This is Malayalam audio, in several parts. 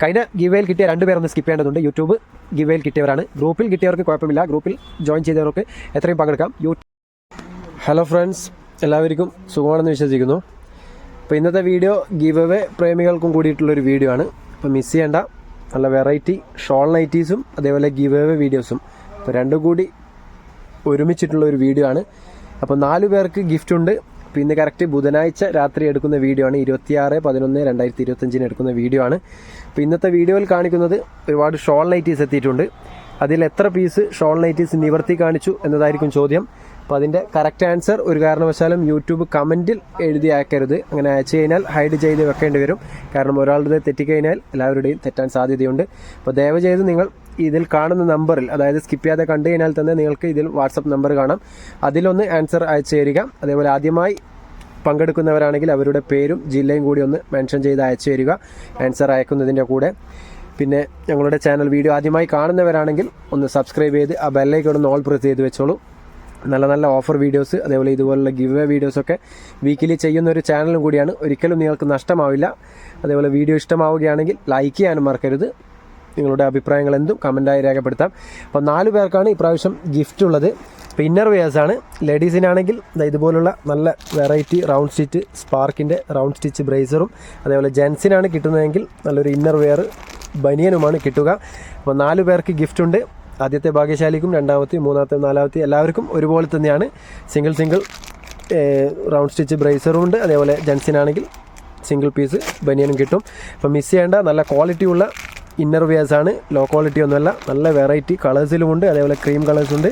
കഴിഞ്ഞ ഗിവേയിൽ കിട്ടിയ രണ്ടുപേരൊന്ന് സ്കിപ്പ് ചെയ്യേണ്ടതുണ്ട്. യൂട്യൂബ് ഗിവേയിൽ കിട്ടിയവരാണ്. ഗ്രൂപ്പിൽ കിട്ടിയവർക്ക് കുഴപ്പമില്ല. ഗ്രൂപ്പിൽ ജോയിൻ ചെയ്തവർക്ക് എത്രയും പങ്കെടുക്കാം. ഹലോ ഫ്രണ്ട്സ് എല്ലാവർക്കും സുഖമാണെന്ന് വിശ്വസിക്കുന്നു. അപ്പോൾ ഇന്നത്തെ വീഡിയോ ഗിവ് അവേ പ്രേമികൾക്കും കൂടിയിട്ടുള്ളൊരു വീഡിയോ ആണ്. അപ്പോൾ മിസ് ചെയ്യേണ്ട. നല്ല വെറൈറ്റി ഷോൾ നൈറ്റീസും അതേപോലെ ഗിവ് അവേ വീഡിയോസും അപ്പോൾ രണ്ടും കൂടി ഒരുമിച്ചിട്ടുള്ള ഒരു വീഡിയോ ആണ്. അപ്പോൾ നാല് പേർക്ക് ഗിഫ്റ്റ് ഉണ്ട്. ഇന്ന് കറക്റ്റ് ബുധനാഴ്ച രാത്രി എടുക്കുന്ന വീഡിയോ ആണ്. ഇരുപത്തിയാറ് പതിനൊന്ന് രണ്ടായിരത്തി ഇരുപത്തഞ്ചിന് എടുക്കുന്ന വീഡിയോ ആണ്. അപ്പോൾ ഇന്നത്തെ വീഡിയോയിൽ കാണിക്കുന്നത് ഒരുപാട് ഷോൾ നൈറ്റീസ് എത്തിയിട്ടുണ്ട്. അതിൽ എത്ര പീസ് ഷോൾ നൈറ്റീസ് നിവർത്തി കാണിച്ചു എന്നതായിരിക്കും ചോദ്യം. അപ്പോൾ അതിന്റെ കറക്റ്റ് ആൻസർ ഒരു കാരണവശാലും യൂട്യൂബ് കമന്റിൽ എഴുതി അയക്കരുത്. അങ്ങനെ അയച്ചു കഴിഞ്ഞാൽ ഹൈഡ് ചെയ്ത് വെക്കേണ്ടി വരും. കാരണം ഒരാളുടെ തെറ്റിക്കഴിഞ്ഞാൽ എല്ലാവരുടെയും തെറ്റാൻ സാധ്യതയുണ്ട്. അപ്പോൾ ദയവ് ചെയ്ത് നിങ്ങൾ ഇതിൽ കാണുന്ന നമ്പറിൽ അതായത് സ്കിപ്പ് ചെയ്യാതെ കണ്ടു കഴിഞ്ഞാൽ തന്നെ നിങ്ങൾക്ക് ഇതിൽ വാട്സപ്പ് നമ്പർ കാണാം. അതിലൊന്ന് ആൻസർ അയച്ചു തരിക അതേപോലെ ആദ്യമായി പങ്കെടുക്കുന്നവരാണെങ്കിൽ അവരുടെ പേരും ജില്ലയും കൂടി ഒന്ന് മെൻഷൻ ചെയ്ത് അയച്ചു തരിക ആൻസർ അയക്കുന്നതിന്റെ കൂടെ. പിന്നെ ഞങ്ങളുടെ ചാനൽ വീഡിയോ ആദ്യമായി കാണുന്നവരാണെങ്കിൽ ഒന്ന് സബ്സ്ക്രൈബ് ചെയ്ത് ആ ബെല്ലേക്ക് ഒന്ന് ഓൾ പ്രസ് ചെയ്ത് വെച്ചോളൂ. നല്ല നല്ല ഓഫർ വീഡിയോസ് അതേപോലെ ഇതുപോലുള്ള ഗിവ് എ വീഡിയോസൊക്കെ വീക്കിലി ചെയ്യുന്ന ഒരു ചാനലും കൂടിയാണ്. ഒരിക്കലും നിങ്ങൾക്ക് നഷ്ടമാവില്ല. അതേപോലെ വീഡിയോ ഇഷ്ടമാവുകയാണെങ്കിൽ ലൈക്ക് ചെയ്യാനും മറക്കരുത്. നിങ്ങളുടെ അഭിപ്രായങ്ങൾ എന്തും കമന്റായി രേഖപ്പെടുത്താം. അപ്പോൾ നാല് പേർക്കാണ് ഇപ്രാവശ്യം ഗിഫ്റ്റ് ഉള്ളത്. ഇപ്പോൾ ഇന്നർ വെയേഴ്സാണ് ലേഡീസിനാണെങ്കിൽ ഇതുപോലുള്ള നല്ല വെറൈറ്റി റൗണ്ട് സ്റ്റിച്ച് സ്പാർക്കിന്റെ റൗണ്ട് സ്റ്റിച്ച് ബ്രേസറും അതേപോലെ ജെൻസിനാണ് കിട്ടുന്നതെങ്കിൽ നല്ലൊരു ഇന്നർ വെയർ ബനിയനുമാണ് കിട്ടുക. അപ്പോൾ നാല് പേർക്ക് ഗിഫ്റ്റ് ഉണ്ട്. ആദ്യത്തെ ഭാഗ്യശാലിക്കും രണ്ടാമത്തെ മൂന്നാമത്തെ നാലാമത്തെ എല്ലാവർക്കും ഒരുപോലെ തന്നെയാണ്. സിംഗിൾ സിംഗിൾ റൗണ്ട് സ്റ്റിച്ച് ബ്രേസറും ഉണ്ട്. അതേപോലെ ജെൻസിനാണെങ്കിൽ സിംഗിൾ പീസ് ബനിയനും കിട്ടും. അപ്പോൾ മിസ് ചെയ്യേണ്ട നല്ല ക്വാളിറ്റിയുള്ള ഇന്നർ വെയേഴ്സ് ആണ്. ലോ ക്വാളിറ്റി ഒന്നുമല്ല. നല്ല വെറൈറ്റി കളേഴ്സിലുമുണ്ട് അതേപോലെ ക്രീം കളേഴ്സ് ഉണ്ട്.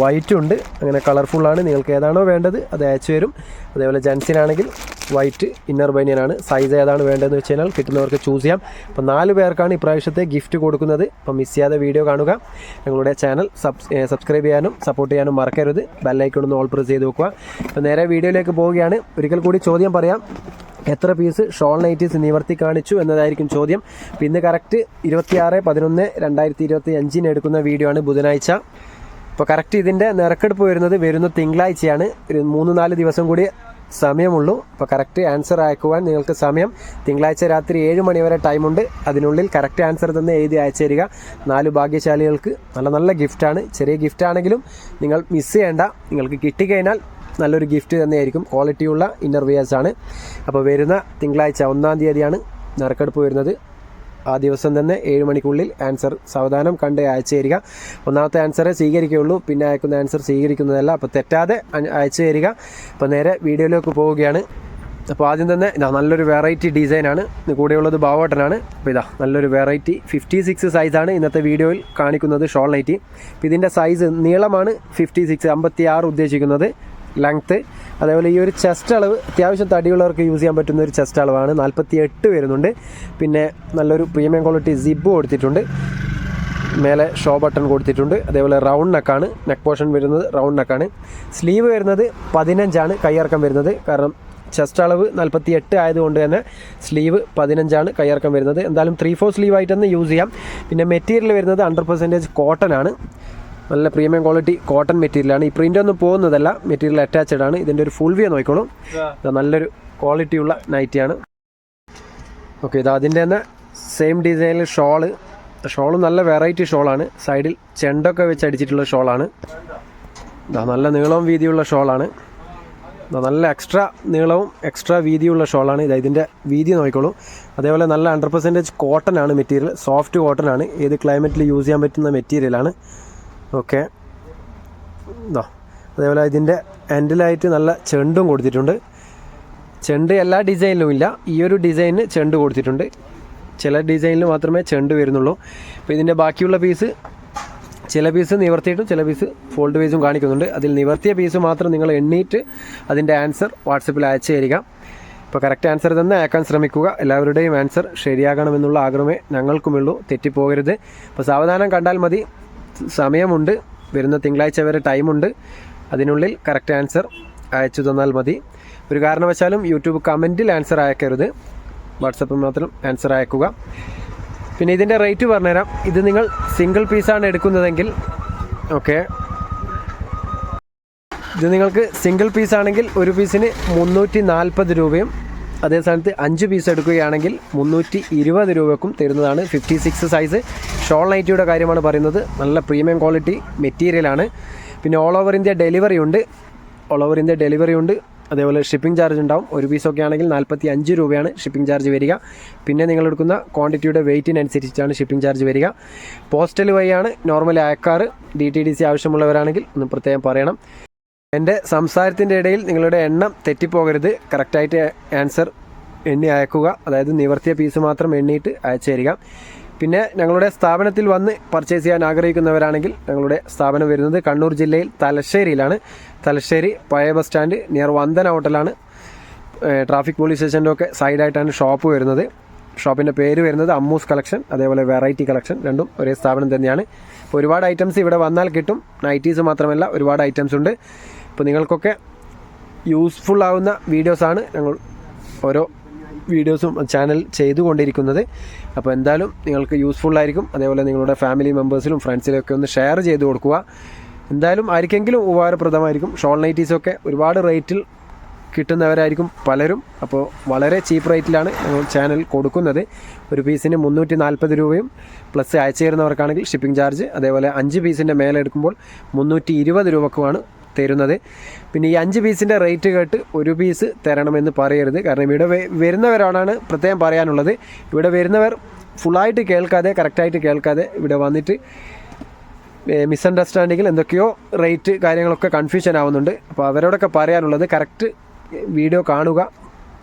വൈറ്റും ഉണ്ട്. അങ്ങനെ കളർഫുള്ളാണ് നിങ്ങൾക്ക് ഏതാണോ വേണ്ടത് അത് അയച്ചു വരും അതേപോലെ ജെൻസിനാണെങ്കിൽ വൈറ്റ് ഇന്നർ ബനിയനാണ് സൈസ് ഏതാണ് വേണ്ടതെന്ന് വെച്ച് കഴിഞ്ഞാൽ കിട്ടുന്നവർക്ക് ചൂസ് ചെയ്യാം. അപ്പോൾ നാല് പേർക്കാണ് ഇപ്രാവശ്യത്തെ ഗിഫ്റ്റ് കൊടുക്കുന്നത്. അപ്പോൾ മിസ് ചെയ്യാതെ വീഡിയോ കാണുക. ഞങ്ങളുടെ ചാനൽ സബ് സബ്സ്ക്രൈബ് ചെയ്യാനും സപ്പോർട്ട് ചെയ്യാനും മറക്കരുത്. ബെല്ലൈക്കൊന്ന് ഓൾ പ്രസ് ചെയ്ത് വെക്കുക. അപ്പോൾ നേരെ വീഡിയോയിലേക്ക് പോവുകയാണ്. ഒരിക്കൽ കൂടി ചോദ്യം പറയാം. എത്ര പീസ് ഷോൾ നൈറ്റീസ് നിവർത്തി കാണിച്ചു എന്നതായിരിക്കും ചോദ്യം. ഇന്ന് കറക്റ്റ് ഇരുപത്തിയാറ് പതിനൊന്ന് രണ്ടായിരത്തി ഇരുപത്തി അഞ്ചിന് എടുക്കുന്ന വീഡിയോ ആണ് ബുധനാഴ്ച. അപ്പോൾ കറക്റ്റ് ഇതിന്റെ നിറക്കെടുപ്പ് വരുന്നത് വരുന്ന തിങ്കളാഴ്ചയാണ്. ഒരു മൂന്ന് നാല് ദിവസം കൂടി സമയമുള്ളൂ. അപ്പോൾ കറക്റ്റ് ആൻസർ അയക്കുവാൻ നിങ്ങൾക്ക് സമയം. തിങ്കളാഴ്ച രാത്രി ഏഴ് മണി വരെ ടൈമുണ്ട് അതിനുള്ളിൽ കറക്റ്റ് ആൻസർ തന്നെ എഴുതി അയച്ചു തരിക നാല് ഭാഗ്യശാലികൾക്ക് നല്ല നല്ല ഗിഫ്റ്റാണ് ചെറിയ ഗിഫ്റ്റ് ആണെങ്കിലും നിങ്ങൾ മിസ് ചെയ്യേണ്ട. നിങ്ങൾക്ക് കിട്ടിക്കഴിഞ്ഞാൽ നല്ലൊരു ഗിഫ്റ്റ് തന്നെയായിരിക്കും. ക്വാളിറ്റിയുള്ള ഇന്നർ വെയേഴ്സ് ആണ്. അപ്പോൾ വരുന്ന തിങ്കളാഴ്ച ഒന്നാം തീയതിയാണ് നറുക്കെടുപ്പ് വരുന്നത്. ആ ദിവസം തന്നെ ഏഴ് മണിക്കുള്ളിൽ ആൻസർ സാവധാനം കണ്ട് അയച്ചു തരിക ഒന്നാമത്തെ ആൻസറെ സ്വീകരിക്കുകയുള്ളൂ. പിന്നെ അയക്കുന്ന ആൻസർ സ്വീകരിക്കുന്നതല്ല. അപ്പോൾ തെറ്റാതെ അയച്ചു തരിക അപ്പോൾ നേരെ വീഡിയോയിലേക്ക് പോവുകയാണ്. അപ്പോൾ ആദ്യം തന്നെ ഇതാ നല്ലൊരു വെറൈറ്റി ഡിസൈനാണ് കൂടെയുള്ളത് ബാവോട്ടനാണ്. അപ്പോൾ ഇതാ നല്ലൊരു വെറൈറ്റി ഫിഫ്റ്റി സിക്സ് സൈസാണ് ഇന്നത്തെ വീഡിയോയിൽ കാണിക്കുന്നത് ഷോൾ നൈറ്റി. അപ്പോൾ ഇതിന്റെ സൈസ് നീളമാണ് ഫിഫ്റ്റി സിക്സ് ഉദ്ദേശിക്കുന്നത്. ലെങ്ത്ത് അതേപോലെ ഈ ഒരു ചെസ്റ്റ് അളവ് അത്യാവശ്യം തടിയുള്ളവർക്ക് യൂസ് ചെയ്യാൻ പറ്റുന്ന ഒരു ചെസ്റ്റ് അളവാണ്. നാൽപ്പത്തി എട്ട് വരുന്നുണ്ട്. പിന്നെ നല്ലൊരു പ്രീമിയം ക്വാളിറ്റി സിബ് കൊടുത്തിട്ടുണ്ട്. മേലെ ഷോ ബട്ടൺ കൊടുത്തിട്ടുണ്ട്. അതേപോലെ റൗണ്ട് നെക്കാണ് നെക്ക് പോർഷൻ വരുന്നത് റൗണ്ട് നെക്കാണ് സ്ലീവ് വരുന്നത് പതിനഞ്ചാണ്. കൈയിറക്കം വരുന്നത്. കാരണം ചെസ്റ്റ് അളവ് നാൽപ്പത്തി എട്ട് ആയതുകൊണ്ട് തന്നെ സ്ലീവ് പതിനഞ്ചാണ് കൈയിറക്കം വരുന്നത്. എന്തായാലും ത്രീ ഫോർ സ്ലീവ് ആയിട്ട് യൂസ് ചെയ്യാം. പിന്നെ മെറ്റീരിയൽ വരുന്നത് ഹൺഡ്രഡ് പെർസെന്റേജ് കോട്ടൺ ആണ്. നല്ല പ്രീമിയം ക്വാളിറ്റി കോട്ടൺ മെറ്റീരിയലാണ് ഈ പ്രിന്റ് ഒന്നും പോകുന്നതല്ല. മെറ്റീരിയൽ അറ്റാച്ച്ഡ് ആണ്. ഇതിന്റെ ഒരു ഫുൾ വ്യൂ നോക്കിക്കോളും. നല്ലൊരു ക്വാളിറ്റിയുള്ള നൈറ്റിയാണ് ഓക്കെ ഇത് അതിന്റെ തന്നെ സെയിം ഡിസൈനിൽ ഷോൾ ഷോൾ നല്ല വെറൈറ്റി ഷോളാണ് സൈഡിൽ ചെണ്ടൊക്കെ വെച്ച് അടിച്ചിട്ടുള്ള ഷോളാണ് ഇതാ നല്ല നീളവും വീതിയുള്ള ഷോളാണ് നല്ല എക്സ്ട്രാ നീളവും എക്സ്ട്രാ വീതിയുള്ള ഷോളാണ് ഇത് ഇതിന്റെ വീതി നോക്കിക്കോളൂ. അതേപോലെ നല്ല ഹൺഡ്രഡ് പെർസെന്റേജ് കോട്ടൺ ആണ് മെറ്റീരിയൽ സോഫ്റ്റ് കോട്ടൺ ആണ്. ഏത് ക്ലൈമറ്റിൽ യൂസ് ചെയ്യാൻ പറ്റുന്ന മെറ്റീരിയലാണ് ഓക്കെ. ഇതാ അതേപോലെ ഇതിന്റെ എൻഡിലായിട്ട് നല്ല ചെണ്ടും കൊടുത്തിട്ടുണ്ട്. ചെണ്ട് എല്ലാ ഡിസൈനിലും ഇല്ല. ഈ ഒരു ഡിസൈനിന് ചെണ്ട് കൊടുത്തിട്ടുണ്ട്. ചില ഡിസൈനിൽ മാത്രമേ ചെണ്ട് വരുന്നുള്ളൂ. അപ്പോൾ ഇതിന്റെ ബാക്കിയുള്ള പീസ് ചില പീസ് നിവർത്തിയിട്ടും ചില പീസ് ഫോൾഡ് പീസും കാണിക്കുന്നുണ്ട്. അതിൽ നിവർത്തിയ പീസ് മാത്രം നിങ്ങൾ എണ്ണീറ്റ് അതിന്റെ ആൻസർ വാട്സപ്പിൽ അയച്ചു തരിക ഇപ്പോൾ കറക്റ്റ് ആൻസർ തന്നെ അയക്കാൻ ശ്രമിക്കുക. എല്ലാവരുടെയും ആൻസർ ശരിയാകണമെന്നുള്ള ആഗ്രഹമേ ഞങ്ങൾക്കുമുള്ളൂ. തെറ്റിപ്പോകരുത്. അപ്പോൾ സാവധാനം കണ്ടാൽ മതി. സമയമുണ്ട്. വരുന്ന തിങ്കളാഴ്ച വരെ ടൈമുണ്ട്. അതിനുള്ളിൽ കറക്റ്റ് ആൻസർ അയച്ചു തന്നാൽ മതി. ഒരു കാരണവശാലും യൂട്യൂബ് കമന്റിൽ ആൻസർ അയക്കരുത്. വാട്സപ്പിൽ മാത്രം ആൻസർ അയക്കുക. പിന്നെ ഇതിന്റെ റേറ്റ് പറഞ്ഞുതരാം. ഇത് നിങ്ങൾ സിംഗിൾ പീസാണ് എടുക്കുന്നതെങ്കിൽ ഓക്കെ. ഇത് നിങ്ങൾക്ക് സിംഗിൾ പീസാണെങ്കിൽ ഒരു പീസിന് മുന്നൂറ്റി നാൽപ്പത് രൂപയും അതേ സ്ഥാനത്ത് അഞ്ച് പീസ് എടുക്കുകയാണെങ്കിൽ മുന്നൂറ്റി ഇരുപത് രൂപക്കും തരുന്നതാണ് ഫിഫ്റ്റി സിക്സ് സൈസ് ഷോൾ നൈറ്റിയുടെ കാര്യമാണ് പറയുന്നത്. നല്ല പ്രീമിയം ക്വാളിറ്റി മെറ്റീരിയലാണ് പിന്നെ ഓൾ ഓവർ ഇന്ത്യ ഡെലിവറി ഉണ്ട്. ഓൾ ഓവർ ഇന്ത്യ ഡെലിവറി ഉണ്ട്. അതേപോലെ ഷിപ്പിംഗ് ചാർജ് ഉണ്ടാവും. ഒരു പീസൊക്കെ ആണെങ്കിൽ നാൽപ്പത്തി അഞ്ച് രൂപയാണ് ഷിപ്പിംഗ് ചാർജ് വരിക. പിന്നെ നിങ്ങൾ എടുക്കുന്ന ക്വാണ്ടിറ്റിയുടെ വെയിറ്റിനനുസരിച്ചാണ് ഷിപ്പിംഗ് ചാർജ് വരിക. പോസ്റ്റൽ വഴിയാണ്. നോർമലി അയക്കാറ്. ഡി ടി ഡി സി ആവശ്യമുള്ളവരാണെങ്കിൽ ഒന്ന് പ്രത്യേകം പറയണം. എന്റെ സംസാരത്തിന്റെ ഇടയിൽ നിങ്ങളുടെ എണ്ണം തെറ്റിപ്പോകരുത്. കറക്റ്റായിട്ട് ആൻസർ എണ്ണി അയക്കുക. അതായത് നിവർത്തിയ പീസ് മാത്രം എണ്ണിയിട്ട് അയച്ചു തരിക പിന്നെ ഞങ്ങളുടെ സ്ഥാപനത്തിൽ വന്ന് പർച്ചേസ് ചെയ്യാൻ ആഗ്രഹിക്കുന്നവരാണെങ്കിൽ ഞങ്ങളുടെ സ്ഥാപനം വരുന്നത് കണ്ണൂർ ജില്ലയിൽ തലശ്ശേരിയിലാണ്. തലശ്ശേരി പഴയ ബസ് സ്റ്റാൻഡ് നിയർ വന്ദന ഹോട്ടലാണ് ട്രാഫിക് പോലീസ് സ്റ്റേഷന്റെ ഒക്കെ സൈഡായിട്ടാണ് ഷോപ്പ് വരുന്നത്. ഷോപ്പിന്റെ പേര് വരുന്നത് അമ്മൂസ് കളക്ഷൻ അതേപോലെ വെറൈറ്റി കളക്ഷൻ രണ്ടും ഒരേ സ്ഥാപനം തന്നെയാണ്. ഒരുപാട് ഐറ്റംസ് ഇവിടെ വന്നാൽ കിട്ടും. നൈറ്റീസ് മാത്രമല്ല ഒരുപാട് ഐറ്റംസ് ഉണ്ട്. അപ്പോൾ നിങ്ങൾക്കൊക്കെ യൂസ്ഫുൾ ആവുന്ന വീഡിയോസാണ് ഞങ്ങൾ ഓരോ വീഡിയോസും ചാനൽ ചെയ്തുകൊണ്ടിരിക്കുന്നത്. അപ്പോൾ എന്തായാലും നിങ്ങൾക്ക് യൂസ്ഫുൾ ആയിരിക്കും. അതേപോലെ നിങ്ങളുടെ ഫാമിലി മെമ്പേഴ്സിലും ഫ്രണ്ട്സിലും ഒക്കെ ഒന്ന് ഷെയർ ചെയ്ത് കൊടുക്കുക. എന്തായാലും ആർക്കെങ്കിലും ഉപകാരപ്രദമായിരിക്കും. ഷോൾ നൈറ്റീസൊക്കെ ഒരുപാട് റേറ്റിൽ കിട്ടുന്നവരായിരിക്കും പലരും. അപ്പോൾ വളരെ ചീപ്പ് റേറ്റിലാണ് ചാനൽ കൊടുക്കുന്നത്. ഒരു പീസിന് മുന്നൂറ്റി നാൽപ്പത് രൂപയും പ്ലസ് അയച്ചു തരുന്നവർക്കാണെങ്കിൽ ഷിപ്പിംഗ് ചാർജ് അതേപോലെ അഞ്ച് പീസിന്റെ മേലെ എടുക്കുമ്പോൾ മുന്നൂറ്റി ഇരുപത് രൂപക്കുമാണ് തരുന്നത്. പിന്നെ ഈ അഞ്ച് പീസിന്റെ റേറ്റ് കേട്ട് ഒരു പീസ് തരണമെന്ന് പറയരുത്. കാരണം ഇവിടെ വരുന്നവരാണ് പ്രത്യേകം പറയാനുള്ളത്. ഇവിടെ വരുന്നവർ ഫുള്ളായിട്ട് കേൾക്കാതെ കറക്റ്റായിട്ട് കേൾക്കാതെ ഇവിടെ വന്നിട്ട് മിസ്അണ്ടർസ്റ്റാൻഡിങ്ങിൽ എന്തൊക്കെയോ റേറ്റ് കാര്യങ്ങളൊക്കെ കൺഫ്യൂഷൻ ആവുന്നുണ്ട്. അപ്പോൾ അവരോടൊക്കെ പറയാനുള്ളത് കറക്റ്റ് വീഡിയോ കാണുക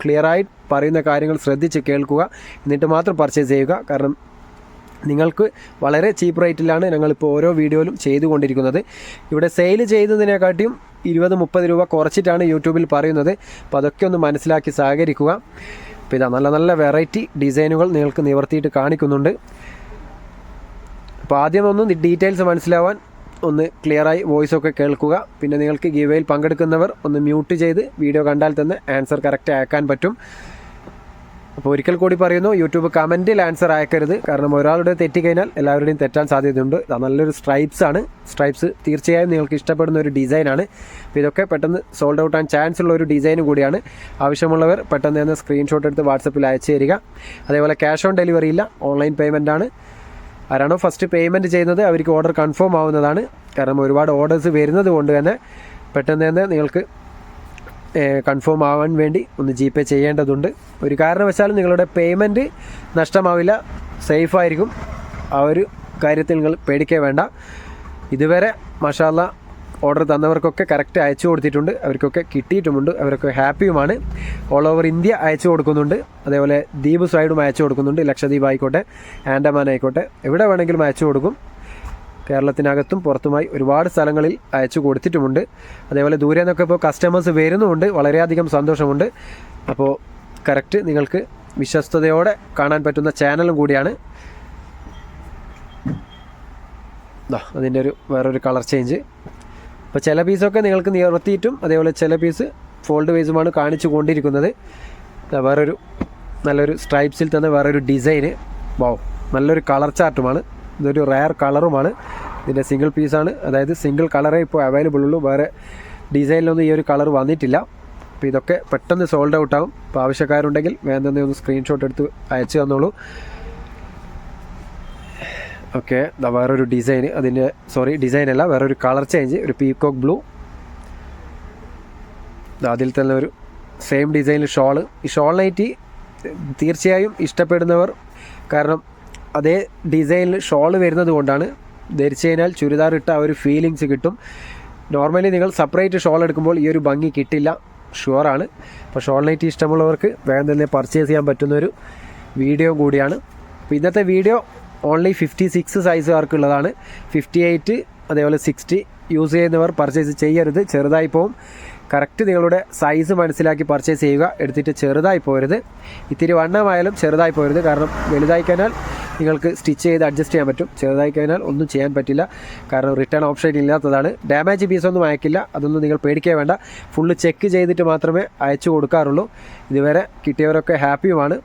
ക്ലിയറായി പറയുന്ന കാര്യങ്ങൾ ശ്രദ്ധിച്ച് കേൾക്കുക എന്നിട്ട് മാത്രം പർച്ചേസ് ചെയ്യുക. കാരണം നിങ്ങൾക്ക് വളരെ ചീപ്പ് റേറ്റിലാണ് ഞങ്ങളിപ്പോൾ ഓരോ വീഡിയോയിലും ചെയ്തുകൊണ്ടിരിക്കുന്നത്. ഇവിടെ സെയിൽ ചെയ്യുന്നതിനെക്കാട്ടിയും ഇരുപത് മുപ്പത് രൂപ കുറച്ചിട്ടാണ് യൂട്യൂബിൽ പറയുന്നത്. അപ്പോൾ അതൊക്കെ ഒന്ന് മനസ്സിലാക്കി സഹകരിക്കുക. അപ്പോൾ ഇതാ നല്ല നല്ല വെറൈറ്റി ഡിസൈനുകൾ നിങ്ങൾക്ക് നിവർത്തിയിട്ട് കാണിക്കുന്നുണ്ട്. അപ്പോൾ ആദ്യം ഒന്ന് ഡീറ്റെയിൽസ് മനസ്സിലാവാൻ ഒന്ന് ക്ലിയറായി വോയിസ് ഒക്കെ കേൾക്കുക. പിന്നെ നിങ്ങൾക്ക് ഗീവയിൽ പങ്കെടുക്കുന്നവർ ഒന്ന് മ്യൂട്ട് ചെയ്ത് വീഡിയോ കണ്ടാൽ തന്നെ ആൻസർ കറക്റ്റ് ആക്കാൻ പറ്റും. അപ്പോൾ ഒരിക്കൽ കൂടി പറയുന്നു യൂട്യൂബ് കമന്റിൽ ആൻസർ അയക്കരുത്. കാരണം ഒരാളുടെ തെറ്റി കഴിഞ്ഞാൽ എല്ലാവരുടെയും തെറ്റാൻ സാധ്യതയുണ്ട്. നല്ലൊരു സ്ട്രൈപ്സ് ആണ്. സ്ട്രൈപ്സ് തീർച്ചയായും നിങ്ങൾക്ക് ഇഷ്ടപ്പെടുന്ന ഒരു ഡിസൈനാണ് അപ്പോൾ ഇതൊക്കെ പെട്ടെന്ന് സോൾഡ് ഔട്ട് ആൻ ചാൻസ് ഉള്ള ഒരു ഡിസൈൻ കൂടിയാണ്. ആവശ്യമുള്ളവർ പെട്ടെന്ന് തന്നെ സ്ക്രീൻഷോട്ട് എടുത്ത് വാട്സപ്പിൽ അയച്ചു തരിക. അതേപോലെ ക്യാഷ് ഓൺ ഡെലിവറി ഇല്ല. ഓൺലൈൻ പേയ്മെന്റ് ആണ്. ആരാണോ ഫസ്റ്റ് പേയ്മെന്റ് ചെയ്യുന്നത് അവർക്ക് ഓർഡർ കൺഫേം ആവുന്നതാണ്. കാരണം ഒരുപാട് ഓർഡേഴ്സ് വരുന്നത് കൊണ്ട് തന്നെ പെട്ടെന്ന് തന്നെ നിങ്ങൾക്ക് കൺഫേം ആവാൻ വേണ്ടി ഒന്ന് ജി പേ ചെയ്യേണ്ടതുണ്ട്. ഒരു കാരണവശാലും നിങ്ങളുടെ പേയ്മെന്റ് നഷ്ടമാവില്ല. സേഫ് ആയിരിക്കും. ആ ഒരു കാര്യത്തിൽ നിങ്ങൾ പേടിക്കേ വേണ്ട. ഇതുവരെ മഷാല്ല ഓർഡർ തന്നവർക്കൊക്കെ കറക്റ്റ് അയച്ചു കൊടുത്തിട്ടുണ്ട്. അവർക്കൊക്കെ കിട്ടിയിട്ടുമുണ്ട്. അവരൊക്കെ ഹാപ്പിയുമാണ് ഓൾ ഓവർ ഇന്ത്യ അയച്ചു കൊടുക്കുന്നുണ്ട്. അതേപോലെ ദ്വീപ് സൈഡും അയച്ചു കൊടുക്കുന്നുണ്ട്. ലക്ഷദ്വീപ് ആയിക്കോട്ടെ ആൻഡമാൻ ആയിക്കോട്ടെ എവിടെ വേണമെങ്കിലും അയച്ചു കൊടുക്കും. കേരളത്തിനകത്തും പുറത്തുമായി ഒരുപാട് സ്ഥലങ്ങളിൽ അയച്ചു കൊടുത്തിട്ടുമുണ്ട്. അതേപോലെ ദൂരെ നിന്നൊക്കെ ഇപ്പോൾ കസ്റ്റമേഴ്സ് വരുന്നുമുണ്ട്. വളരെയധികം സന്തോഷമുണ്ട്. അപ്പോൾ കറക്റ്റ് നിങ്ങൾക്ക് വിശ്വസ്തയോടെ കാണാൻ പറ്റുന്ന ചാനലും കൂടിയാണ്. അതിന്റെ ഒരു വേറൊരു കളർ ചേഞ്ച് അപ്പോൾ ചില പീസൊക്കെ നിങ്ങൾക്ക് നിവർത്തിയിട്ടും അതേപോലെ ചില പീസ് ഫോൾഡ് വൈസുമാണ് കാണിച്ചു കൊണ്ടിരിക്കുന്നത്. വേറൊരു നല്ലൊരു സ്ട്രൈപ്സിൽ തന്നെ വേറൊരു ഡിസൈന് വാവ് നല്ലൊരു കളർ ചാർട്ടുമാണ് ഇതൊരു റയർ കളറുമാണ് ഇതിന്റെ സിംഗിൾ പീസാണ് അതായത് സിംഗിൾ കളറേ ഇപ്പോൾ അവൈലബിൾ ഉള്ളൂ. വേറെ ഡിസൈനിലൊന്നും ഈ ഒരു കളർ വന്നിട്ടില്ല. അപ്പോൾ ഇതൊക്കെ പെട്ടെന്ന് സോൾഡ് ഔട്ട് ആവും. അപ്പോൾ ആവശ്യക്കാരുണ്ടെങ്കിൽ വേണ്ടെന്ന് ഒന്ന് സ്ക്രീൻഷോട്ട് എടുത്ത് അയച്ചു തന്നോളൂ. ഓക്കെ വേറൊരു ഡിസൈൻ അതിന്റെ സോറി ഡിസൈൻ അല്ല വേറൊരു കളർ ചേഞ്ച് ഒരു പീകോക്ക് ബ്ലൂ അതിൽ തന്നെ ഒരു സെയിം ഡിസൈനിൽ ഷോൾ ഈ ഷോൾ നൈറ്റി തീർച്ചയായും ഇഷ്ടപ്പെടുന്നവർ കാരണം അതേ ഡിസൈനിൽ ഷോൾ വരുന്നത് കൊണ്ടാണ്. ധരിച്ചു കഴിഞ്ഞാൽ ചുരിദാർ ഇട്ട ആ ഒരു ഫീലിങ്സ് കിട്ടും. നോർമലി നിങ്ങൾ സെപ്പറേറ്റ് ഷോൾ എടുക്കുമ്പോൾ ഈ ഒരു ഭംഗി കിട്ടില്ല. ഷുവറാണ് അപ്പോൾ ഷോൾ നൈറ്റ് ഇഷ്ടമുള്ളവർക്ക് വേഗം തന്നെ പർച്ചേസ് ചെയ്യാൻ പറ്റുന്ന ഒരു വീഡിയോ കൂടിയാണ്. അപ്പോൾ ഇന്നത്തെ വീഡിയോ ഓൺലി ഫിഫ്റ്റി സിക്സ് സൈസുകാർക്കുള്ളതാണ് ഫിഫ്റ്റി എയ്റ്റ് അതേപോലെ സിക്സ്റ്റി യൂസ് ചെയ്യുന്നവർ പർച്ചേസ് ചെയ്യരുത്. ചെറുതായി പോവും. കറക്റ്റ് നിങ്ങളുടെ സൈസ് മനസ്സിലാക്കി പർച്ചേസ് ചെയ്യുക. എടുത്തിട്ട് ചെറുതായി പോരുത്. ഇത്തിരി വണ്ണമായാലും ചെറുതായി പോരുത്. കാരണം വലുതായി കഴിഞ്ഞാൽ നിങ്ങൾക്ക് സ്റ്റിച്ച് ചെയ്ത് അഡ്ജസ്റ്റ് ചെയ്യാൻ പറ്റും. ചെറുതായി കഴിഞ്ഞാൽ ഒന്നും ചെയ്യാൻ പറ്റില്ല. കാരണം റിട്ടേൺ ഓപ്ഷൻ ഇല്ലാത്തതാണ്. ഡാമേജ് പീസൊന്നും അയക്കില്ല. അതൊന്നും നിങ്ങൾ പേടിക്കേ വേണ്ട. ഫുള്ള് ചെക്ക് ചെയ്തിട്ട് മാത്രമേ അയച്ചു കൊടുക്കാറുള്ളൂ. ഇതുവരെ കിട്ടിയവരൊക്കെ ഹാപ്പിയുമാണ്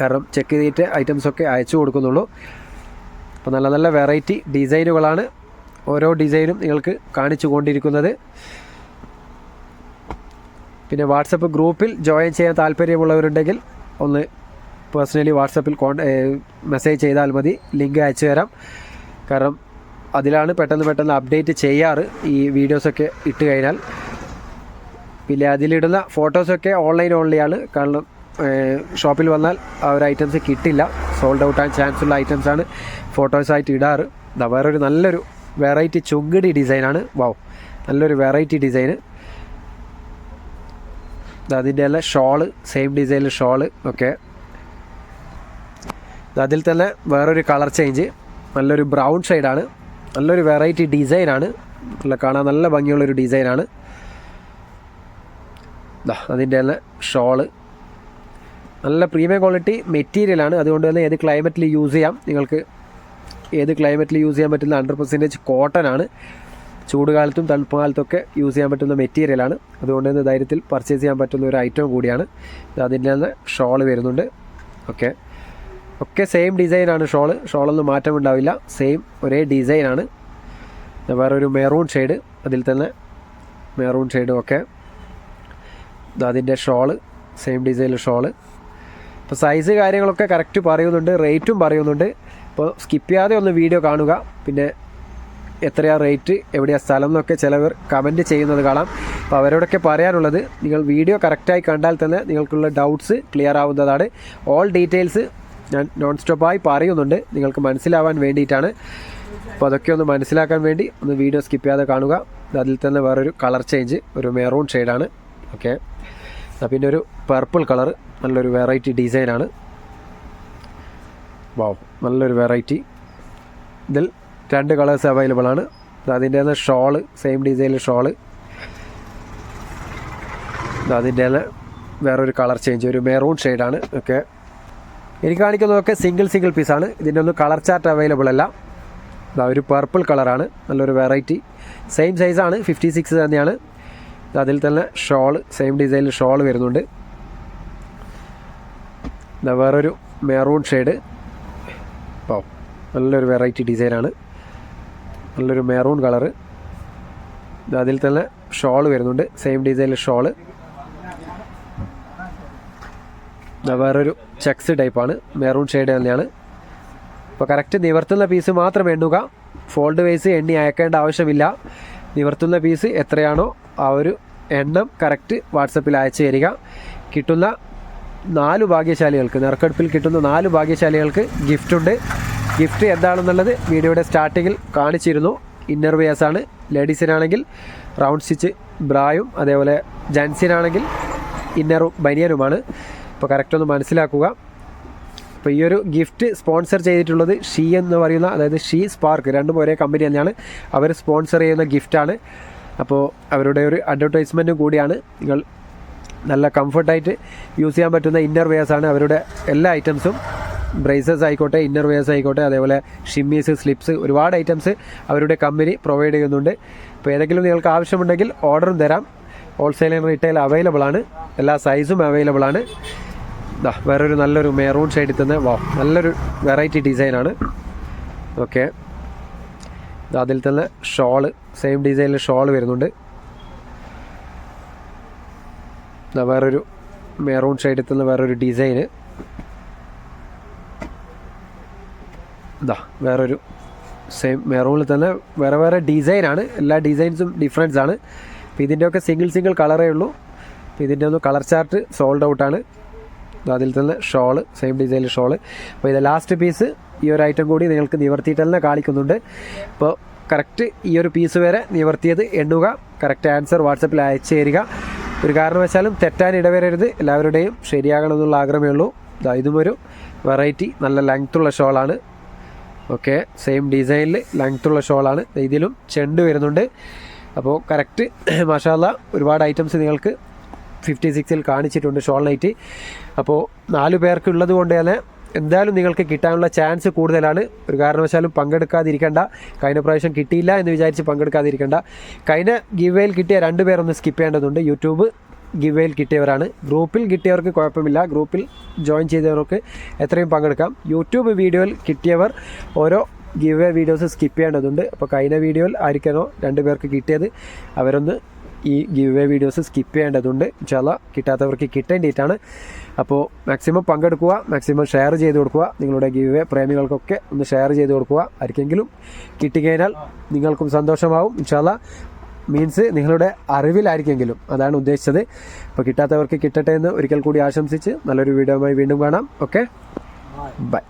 കാരണം ചെക്ക് ചെയ്തിട്ട് ഐറ്റംസൊക്കെ അയച്ചു കൊടുക്കുന്നുള്ളൂ. അപ്പോൾ നല്ല നല്ല വെറൈറ്റി ഡിസൈനുകളാണ് ഓരോ ഡിസൈനും നിങ്ങൾക്ക് കാണിച്ചു കൊണ്ടിരിക്കുന്നത്. പിന്നെ വാട്സപ്പ് ഗ്രൂപ്പിൽ ജോയിൻ ചെയ്യാൻ താല്പര്യമുള്ളവരുണ്ടെങ്കിൽ ഒന്ന് പേഴ്സണലി വാട്സപ്പിൽ കോൺ മെസ്സേജ് ചെയ്താൽ മതി. ലിങ്ക് അയച്ചു തരാം. കാരണം അതിലാണ് പെട്ടെന്ന് പെട്ടെന്ന് അപ്ഡേറ്റ് ചെയ്യാറ് ഈ വീഡിയോസൊക്കെ ഇട്ട് കഴിഞ്ഞാൽ. പിന്നെ അതിലിടുന്ന ഫോട്ടോസൊക്കെ ഓൺലൈൻ ഓൺലിയാണ് കാരണം ഷോപ്പിൽ വന്നാൽ ആ ഒരു ഐറ്റംസ് കിട്ടില്ല. സോൾഡ് ഔട്ട് ആകാൻ ചാൻസ് ഉള്ള ഐറ്റംസാണ് ഫോട്ടോസായിട്ട് ഇടാറ്. വേറൊരു നല്ലൊരു വെറൈറ്റി ചുങ്കടി ഡിസൈനാണ് വാവ് നല്ലൊരു വെറൈറ്റി ഡിസൈന് അതിന്റെ എല്ലാം ഷോൾ സെയിം ഡിസൈനിൽ ഷോൾ ഒക്കെ അതിൽ തന്നെ വേറൊരു കളർ ചേഞ്ച് നല്ലൊരു ബ്രൗൺ ഷെയ്ഡാണ് നല്ലൊരു വെറൈറ്റി ഡിസൈനാണ് നല്ല കാണാൻ നല്ല ഭംഗിയുള്ളൊരു ഡിസൈനാണ് അതിന്റെ തന്നെ ഷോൾ. നല്ല പ്രീമിയം ക്വാളിറ്റി മെറ്റീരിയലാണ് അതുകൊണ്ട് തന്നെ ഏത് ക്ലൈമറ്റിൽ യൂസ് ചെയ്യാം. നിങ്ങൾക്ക് ഏത് ക്ലൈമറ്റിൽ യൂസ് ചെയ്യാൻ പറ്റുന്ന ഹൺഡ്രഡ് പെർസെന്റേജ് കോട്ടൺ ആണ്. ചൂട് കാലത്തും തണുപ്പ് ഒക്കെ യൂസ് ചെയ്യാൻ പറ്റുന്ന മെറ്റീരിയലാണ് അതുകൊണ്ട് തന്നെ ധൈര്യത്തിൽ പർച്ചേസ് ചെയ്യാൻ പറ്റുന്ന ഒരു ഐറ്റം കൂടിയാണ്. അതിന്റെ നിന്ന് ഷോൾ വരുന്നുണ്ട്. ഓക്കെ ഒക്കെ സെയിം ഡിസൈനാണ് ഷോൾ ഷോളൊന്നും മാറ്റമുണ്ടാവില്ല സെയിം ഒരേ ഡിസൈനാണ് വേറൊരു മെറൂൺ ഷെയ്ഡ് അതിൽ തന്നെ മെറൂൺ ഷെയ്ഡും ഒക്കെ. അതിന്റെ ഷോൾ സെയിം ഡിസൈനിൽ ഷോൾ ഇപ്പോൾ സൈസ് കാര്യങ്ങളൊക്കെ കറക്റ്റ് പറയുന്നുണ്ട്. റേറ്റും പറയുന്നുണ്ട്. അപ്പോൾ സ്കിപ്പ് ചെയ്യാതെ ഒന്ന് വീഡിയോ കാണുക. പിന്നെ എത്രയാ റേറ്റ് എവിടെയാ സ്ഥലം എന്നൊക്കെ ചിലവർ കമന്റ് ചെയ്യുന്നത് കാണാം. അപ്പോൾ അവരോടൊക്കെ പറയാനുള്ളത് നിങ്ങൾ വീഡിയോ കറക്റ്റായി കണ്ടാൽ തന്നെ നിങ്ങൾക്കുള്ള ഡൗട്ട്സ് ക്ലിയർ ആവുന്നതാണ്. ഓൾ ഡീറ്റെയിൽസ് ഞാൻ നോൺ സ്റ്റോപ്പായി പറയുന്നുണ്ട് നിങ്ങൾക്ക് മനസ്സിലാവാൻ വേണ്ടിയിട്ടാണ്. അപ്പോൾ അതൊക്കെ ഒന്ന് മനസ്സിലാക്കാൻ വേണ്ടി ഒന്ന് വീഡിയോ സ്കിപ്പ് ചെയ്യാതെ കാണുക. അതിൽ തന്നെ വേറൊരു കളർ ചേഞ്ച് ഒരു മെറൂൺ ഷെയ്ഡാണ് ഓക്കെ പിന്നെ ഒരു പർപ്പിൾ കളർ നല്ലൊരു വെറൈറ്റി ഡിസൈനാണ് വാവ് നല്ലൊരു വെറൈറ്റി ഇതിൽ രണ്ട് കളേഴ്സ് അവൈലബിൾ ആണ്. അതിന്റെ തന്നെ ഷോൾ സെയിം ഡിസൈനിൽ ഷോൾ. അതിന്റെ തന്നെ വേറൊരു കളർ ചേഞ്ച് ഒരു മെറൂൺ ഷെയ്ഡാണ് ഓക്കെ. എനിക്ക് കാണിക്കുന്നതൊക്കെ സിംഗിൾ സിംഗിൾ പീസാണ് ഇതിന്റെ ഒന്നും കളർ ചാർട്ട് അവൈലബിൾ അല്ല. ഒരു പർപ്പിൾ കളറാണ് നല്ലൊരു വെറൈറ്റി സെയിം സൈസാണ് ഫിഫ്റ്റി സിക്സ് തന്നെയാണ്. അതിൽ തന്നെ ഷോൾ സെയിം ഡിസൈനിൽ ഷോൾ വരുന്നുണ്ട്. വേറൊരു മെറൂൺ ഷെയ്ഡ് ഓ നല്ലൊരു വെറൈറ്റി ഡിസൈനാണ് നല്ലൊരു മെറൂൺ കളറ് അതിൽ തന്നെ ഷോൾ വരുന്നുണ്ട്. സെയിം ഡിസൈനിൽ ഷോൾ വേറൊരു ചെക്സ് ടൈപ്പാണ് മെറൂൺ ഷെയ്ഡ് തന്നെയാണ്. അപ്പോൾ കറക്റ്റ് നിവർത്തുന്ന പീസ് മാത്രം എണ്ണുക. ഫോൾഡ് വൈസ് എണ്ണി അയക്കേണ്ട ആവശ്യമില്ല. നിവർത്തുന്ന പീസ് എത്രയാണോ ആ ഒരു എണ്ണം കറക്റ്റ് വാട്സപ്പിൽ അയച്ചു തരിക. കിട്ടുന്ന നാല് ഭാഗ്യശാലികൾക്ക് നറുക്കെടുപ്പിൽ കിട്ടുന്ന നാല് ഭാഗ്യശാലികൾക്ക് ഗിഫ്റ്റ് ഉണ്ട്. ഗിഫ്റ്റ് എന്താണെന്നുള്ളത് വീഡിയോയുടെ സ്റ്റാർട്ടിങ്ങിൽ കാണിച്ചിരുന്നു. ഇന്നർ വെയേഴ്സാണ് ലേഡീസിനാണെങ്കിൽ റൗണ്ട് സ്റ്റിച്ച് ബ്രായും അതേപോലെ ജെൻസിനാണെങ്കിൽ ഇന്നറും ബനിയനുമാണ്. അപ്പോൾ കറക്റ്റ് ഒന്ന് മനസ്സിലാക്കുക. അപ്പോൾ ഈ ഒരു ഗിഫ്റ്റ് സ്പോൺസർ ചെയ്തിട്ടുള്ളത് ഷീ എന്ന് പറയുന്ന അതായത് ഷീ സ്പാർക്ക് രണ്ടും ഒരേ കമ്പനി തന്നെയാണ്. അവർ സ്പോൺസർ ചെയ്യുന്ന ഗിഫ്റ്റാണ് അപ്പോൾ അവരുടെ ഒരു അഡ്വർടൈസ്മെന്റും കൂടിയാണ്. നിങ്ങൾ നല്ല കംഫർട്ടായിട്ട് യൂസ് ചെയ്യാൻ പറ്റുന്ന ഇന്നർ വെയേഴ്സാണ് അവരുടെ എല്ലാ ഐറ്റംസും ബ്രേസസ് ആയിക്കോട്ടെ ഇന്നർ വെയേഴ്സ് ആയിക്കോട്ടെ അതേപോലെ ഷിമ്മീസ് സ്ലിപ്സ് ഒരുപാട് ഐറ്റംസ് അവരുടെ കമ്പനി പ്രൊവൈഡ് ചെയ്യുന്നുണ്ട്. ഇപ്പോൾ ഏതെങ്കിലും നിങ്ങൾക്ക് ആവശ്യമുണ്ടെങ്കിൽ ഓർഡറും തരാം. ഹോൾസെയിൽ ആൻഡ് റീറ്റെയിൽ അവൈലബിൾ ആണ്. എല്ലാ സൈസും അവൈലബിൾ ആണ്. വേറൊരു നല്ലൊരു മെറൂൺ ഷെയ്ഡിൽ തന്നെ വാ നല്ലൊരു വെറൈറ്റി ഡിസൈനാണ് ഓക്കെ അതിൽ തന്നെ ഷോൾ സെയിം ഡിസൈനിൽ ഷോൾ വരുന്നുണ്ട്. വേറൊരു മെറൂൺ ഷെയ്ഡിൽ തന്നെ വേറൊരു ഡിസൈന് ഇതാ വേറൊരു സെയിം മെറൂണിൽ തന്നെ വേറെ വേറെ ഡിസൈനാണ് എല്ലാ ഡിസൈൻസും ഡിഫറൻസ് ആണ്. അപ്പോൾ ഇതിന്റെയൊക്കെ സിംഗിൾ സിംഗിൾ കളറേ ഉള്ളൂ. അപ്പോൾ ഇതിന്റെ ഒന്ന് കളർ ചാർട്ട് സോൾഡ് ഔട്ടാണ് അതിൽ തന്നെ ഷോൾ സെയിം ഡിസൈനിൽ ഷോൾ അപ്പോൾ ഇത് ലാസ്റ്റ് പീസ് ഈ ഒരു ഐറ്റം കൂടി നിങ്ങൾക്ക് നിവർത്തിയിട്ട് തന്നെ കാണിക്കുന്നുണ്ട്. അപ്പോൾ കറക്റ്റ് ഈ ഒരു പീസ് വരെ നിവർത്തിയത് എണ്ണുക കറക്റ്റ് ആൻസർ വാട്സപ്പിൽ അയച്ചു തരിക. ഒരു കാരണവശാലും തെറ്റാൻ ഇടവരരുത്. എല്ലാവരുടെയും ശരിയാകണമെന്നുള്ള ആഗ്രഹമേ ഉള്ളൂ. ഇതാ ഒരു വെറൈറ്റി നല്ല ലെങ്ത്തുള്ള ഷോളാണ് ഓക്കെ സെയിം ഡിസൈനിൽ ലെങ്ത്തുള്ള ഷോളാണ് ഇതിലും ചെണ്ട് വരുന്നുണ്ട്. അപ്പോൾ കറക്റ്റ് മഷാല ഒരുപാട് ഐറ്റംസ് നിങ്ങൾക്ക് ഫിഫ്റ്റി സിക്സിൽ കാണിച്ചിട്ടുണ്ട് ഷോൾ നൈറ്റ് അപ്പോൾ നാല് പേർക്ക് ഉള്ളത് കൊണ്ട് തന്നെ എന്തായാലും നിങ്ങൾക്ക് കിട്ടാനുള്ള ചാൻസ് കൂടുതലാണ്. ഒരു കാരണവശാലും പങ്കെടുക്കാതിരിക്കേണ്ട. കഴിഞ്ഞ പ്രാവശ്യം കിട്ടിയില്ല എന്ന് വിചാരിച്ച് പങ്കെടുക്കാതിരിക്കേണ്ട. കഴിഞ്ഞ ഗിവേയിൽ കിട്ടിയ രണ്ട് പേരൊന്ന് സ്കിപ്പ് ചെയ്യേണ്ടതുണ്ട്. യൂട്യൂബ് ഗിവേയിൽ കിട്ടിയവരാണ്. ഗ്രൂപ്പിൽ കിട്ടിയവർക്ക് കുഴപ്പമില്ല. ഗ്രൂപ്പിൽ ജോയിൻ ചെയ്തവർക്ക് എത്രയും പങ്കെടുക്കാം. യൂട്യൂബ് വീഡിയോയിൽ കിട്ടിയവർ ഓരോ ഗിവ് വീഡിയോസ് സ്കിപ്പ് ചെയ്യേണ്ടതുണ്ട്. അപ്പോൾ കഴിഞ്ഞ വീഡിയോയിൽ ആയിരിക്കണോ രണ്ട് പേർക്ക് കിട്ടിയത്? അവരൊന്ന് ഈ ഗിവ് വീഡിയോസ് സ്കിപ്പ് ചെയ്യേണ്ടതുണ്ട്. ചില കിട്ടാത്തവർക്ക് കിട്ടേണ്ടിയിട്ടാണ്. അപ്പോൾ മാക്സിമം പങ്കെടുക്കുക മാക്സിമം ഷെയർ ചെയ്ത് കൊടുക്കുക. നിങ്ങളുടെ ഗീവ് പ്രേമികൾക്കൊക്കെ ഒന്ന് ഷെയർ ചെയ്ത് കൊടുക്കുക. ആർക്കെങ്കിലും കിട്ടിക്കഴിഞ്ഞാൽ നിങ്ങൾക്കും സന്തോഷമാവും. ഇൻഷാല്ല മീൻസ് നിങ്ങളുടെ അറിവിലായിരിക്കെങ്കിലും. അതാണ് ഉദ്ദേശിച്ചത്. അപ്പോൾ കിട്ടാത്തവർക്ക് കിട്ടട്ടെ എന്ന് ഒരിക്കൽ കൂടി ആശംസിച്ച് നല്ലൊരു വീഡിയോയുമായി വീണ്ടും കാണാം. Okay bye